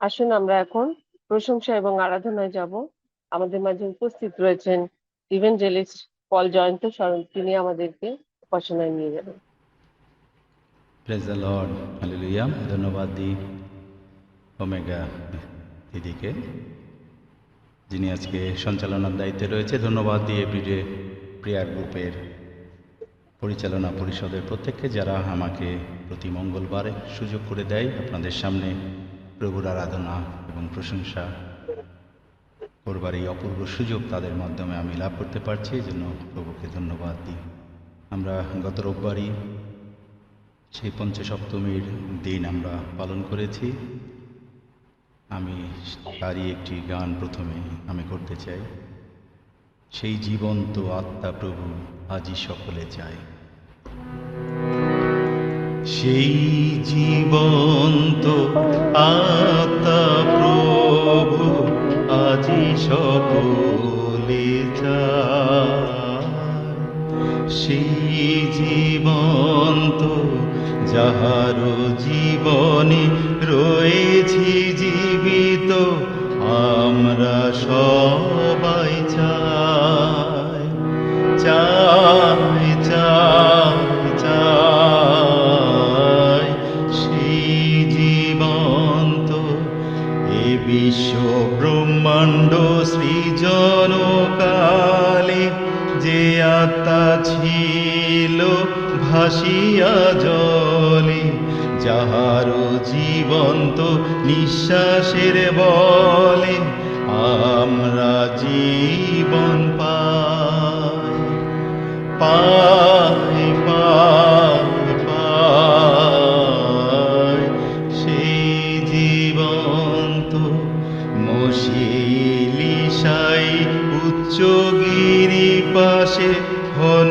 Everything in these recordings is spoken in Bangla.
আসুন আমরা এখন প্রশংসা এবং আরাধনায় যাব। আমাদের মাঝে উপস্থিত রয়েছেন ইভেঞ্জেলিস্ট পল জয়ন্ত শরণ। তিনি আমাদেরকে উপাসনায় নিয়ে যাবেন। প্রেজ দ্য লর্ড হালেলুয়া ধন্যবাদ দিই ওমেগা দিদিকে। যিনি আজকে সঞ্চালনার দায়িত্বে রয়েছে। ধন্যবাদ দিয়ে এভরিডে প্রেয়ার গ্রুপের পরিচালনা পরিষদের প্রত্যেককে যারা আমাকে প্রতি মঙ্গলবারে সুযোগ করে দেয়। আপনাদের সামনে প্রভুর আরাধনা এবং প্রশংসা করবার এই অপূর্ব সুযোগ তাদের মাধ্যমে আমি লাভ করতে পারছি, এই জন্য প্রভুকে ধন্যবাদ দিই। আমরা গত রোববারই সেই পঞ্চসপ্তমীর দিন আমরা পালন করেছি। আমি তারই একটি গান প্রথমে আমি করতে চাই। সেই জীবন্ত আত্মা প্রভু, আজই সকলে চায়। সেই জীবন্ত আত্মা প্রভু আজি সকলে সেই জীবন্ত যাহার জীবনে রয়েছি জীবিত আমরা সবাই জীবন্ত নিঃশ্বাসের বলে, আমরা জীবন পাই পাই পাই পাই। সেই জীবন্ত মশিলিশাই উচ্চগিরি পাশে ঘন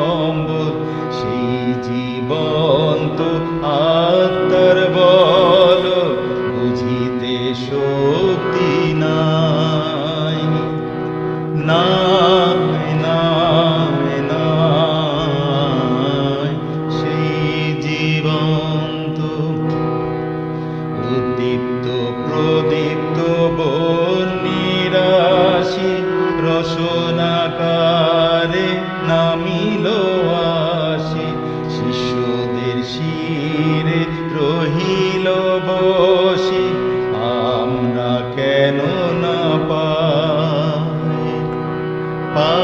দিগন্ত উদ্দীপ্ত, প্রদীপ্ত বন্নিরাশি রসনাকারে নামিল আসি শিশুদের শিরে রহিল বসি। আমরা কেন না পাই? পা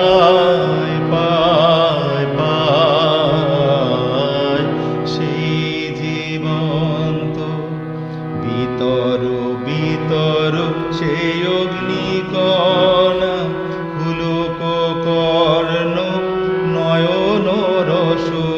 shu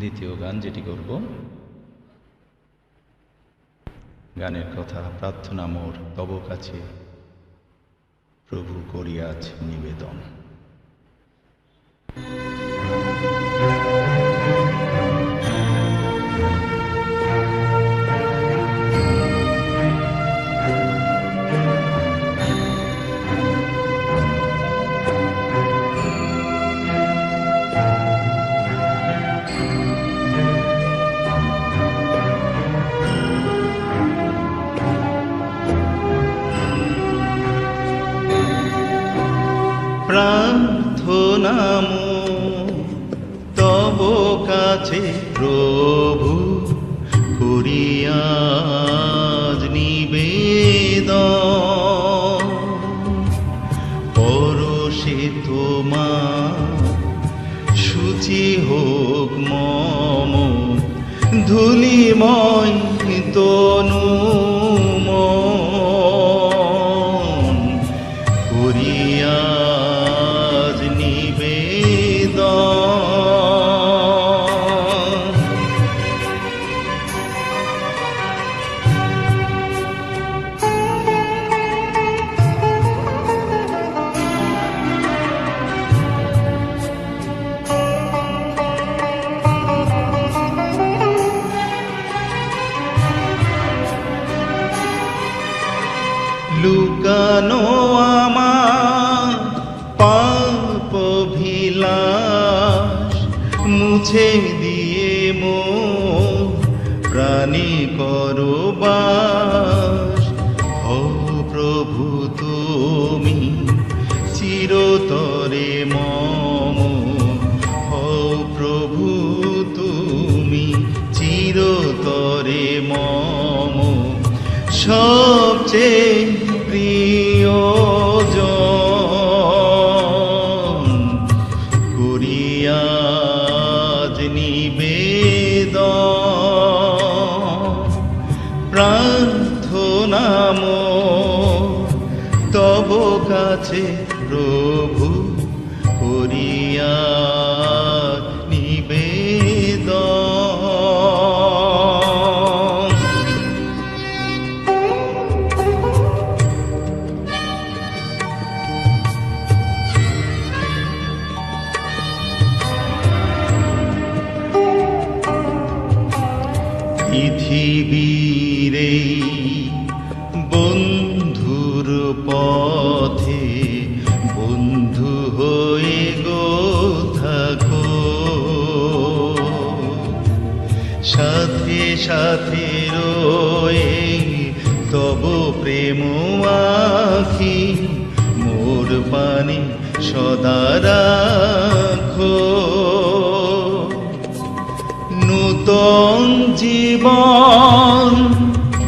দ্বিতীয় গান যেটি করব। গানের কথা প্রার্থনা মোর তব কাছে প্রভু করিয়াছ নিবেদন। প্রার্থনা মোর তব কাছে প্রভু করিয়াজ নিবেদন। পরশে তোমার সূচি হোক মম। ধুলিময় তনু। মুছে দিয়ে মো প্রাণী করো ও প্রভু, তুমি চিরতরে মম। ও প্রভু, তুমি চিরতরে মম। সবচেয়ে প্রিয়জন প্রভু করিয়া নিবেদন। পৃথিবীর এই রয়ে তব প্রেম আখি, মোর পানি সদা নূতন জীবন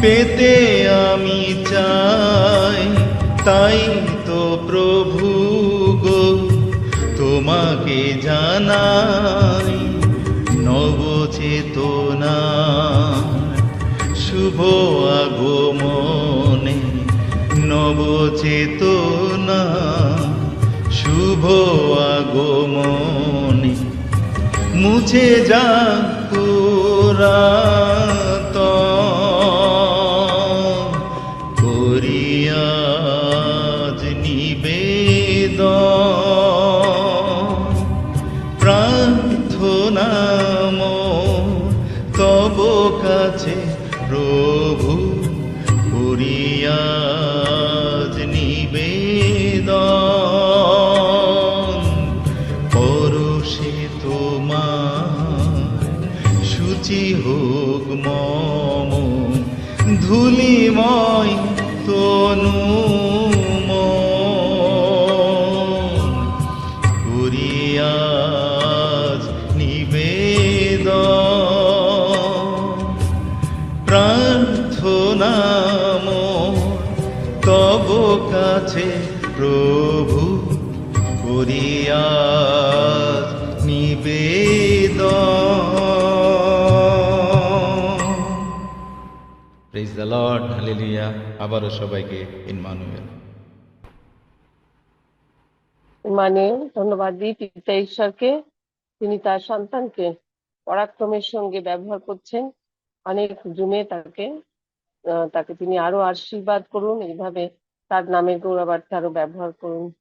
পেতে আমি চাই, তাই তো প্রভু গো, তোমাকে জানাই নবচেতনা। শুভ আগমনে নবচেতনা শুভ আগমনে মুছে যা পুরাত লর্ড আবারও সবাইকে ইনমানুয়েল মানে ধন্যবাদ দিই পিতা ঈশ্বরকে। তিনি তার সন্তানকে পরাক্রমের সঙ্গে ব্যবহার করছেন। অনেক জুমে তাকে তাকে তিনি আরও আশীর্বাদ করুন। এইভাবে তার নামের গৌরবার্থে আরও ব্যবহার করুন।